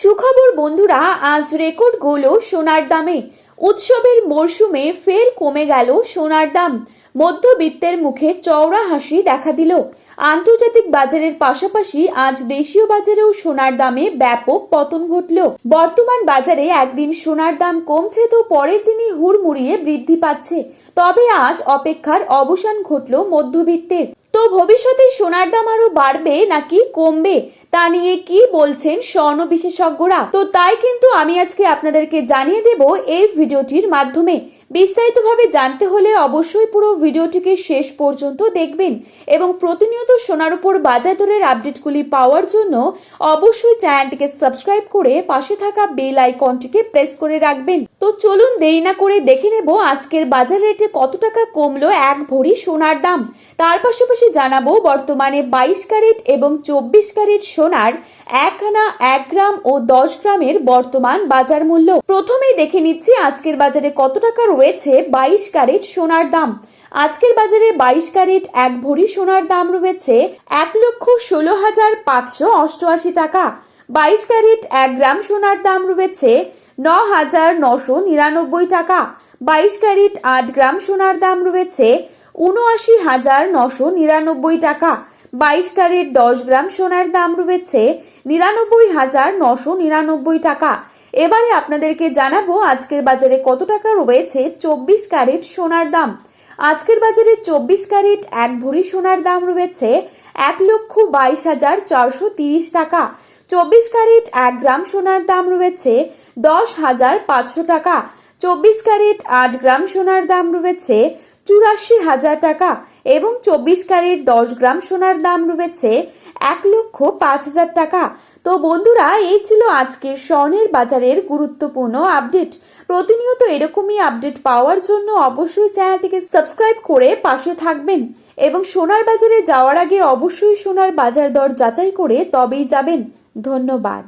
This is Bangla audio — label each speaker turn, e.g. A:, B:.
A: সুখবর, বন্ধুরা, আজ রেকর্ড গেল সোনার দামে। উৎসবের মরশুমে ফের কমে গেল সোনার দাম। মধ্যবিত্তের মুখে চওড়া হাসি দেখা দিল। আন্তর্জাতিক বাজারের পাশাপাশি আজ দেশীয় বাজারেও সোনার দামে ব্যাপক পতন ঘটল। বর্তমান বাজারে একদিন সোনার দাম কমছে তো পরের দিনই হুড়মুড়িয়ে বৃদ্ধি পাচ্ছে। তবে আজ অপেক্ষার অবসান ঘটল মধ্যবিত্তের। তো ভবিষ্যতে সোনার দাম আরও বাড়বে নাকি কমবে? তা নিয়ে কি বলছেন স্বর্ণ বিশেষজ্ঞরা? তো তাই কিন্তু আমি আজকে আপনাদেরকে জানিয়ে দেব এই ভিডিওটির মাধ্যমে। বিস্তারিতভাবে জানতে হলে অবশ্যই পুরো ভিডিওটিকে শেষ পর্যন্ত দেখবেন এবং প্রতিনিয়ত সোনার উপর বাজার দরের আপডেটগুলি পাওয়ার জন্য অবশ্যই চ্যানেলটিকে সাবস্ক্রাইব করে পাশে থাকা বেল আইকনটিকে প্রেস করে রাখবেন। তো চলুন দেরি না করে দেখে নেব আজকের বাজার রেটে কত টাকা কমলো এক ভরি সোনার দাম। তার পাশাপাশি জানাব বর্তমানে বাইশ ক্যারেট এবং চব্বিশ ক্যারেট সোনার এক আনা এক গ্রাম ও দশ গ্রামের বর্তমান বাজার মূল্য। প্রথমেই দেখে নিচ্ছি আজকের বাজারে কত টাকা রয়েছে বাইশ ক্যারেট সোনার দাম। আজকের বাজারে বাইশ ক্যারেট এক ভরি সোনার দাম রয়েছে এক লক্ষ ষোলো হাজার পাঁচশো অষ্টআশি টাকা। বাইশ ক্যারেট এক গ্রাম সোনার দাম রয়েছে ন হাজার নশো নিরানব্বই টাকা। বাইশ ক্যারেট আট গ্রাম সোনার দাম রয়েছে উনআশি হাজার নশো নিরানব্বই টাকা। বাইশ ক্যারেট দশ গ্রাম সোনার দাম রয়েছে নিরানব্বই হাজার নশো নিরানব্বই টাকা। এবারে আপনাদেরকে জানাব আজকের বাজারে কত টাকা রয়েছে চব্বিশ ক্যারেট সোনার দাম। আজকের বাজারে চব্বিশ ক্যারেট এক ভরি সোনার দাম রয়েছে এক লক্ষ বাইশ হাজার চারশো তিরিশ টাকা। চব্বিশ ক্যারেট এক গ্রাম সোনার দাম রয়েছে দশ হাজার পাঁচশো টাকা। চব্বিশ ক্যারেট আট গ্রাম সোনার দাম রয়েছে চুরাশি হাজার টাকা এবং চব্বিশ ক্যারেট দশ গ্রাম সোনার দাম রয়েছে এক লক্ষ পাঁচ হাজার টাকা। তো বন্ধুরা, এই ছিল আজকের স্বর্ণের বাজারের গুরুত্বপূর্ণ আপডেট। প্রতিনিয়ত এরকমই আপডেট পাওয়ার জন্য অবশ্যই চ্যানেলটিকে সাবস্ক্রাইব করে পাশে থাকবেন এবং সোনার বাজারে যাওয়ার আগে অবশ্যই সোনার বাজার দর যাচাই করে তবেই যাবেন। ধন্যবাদ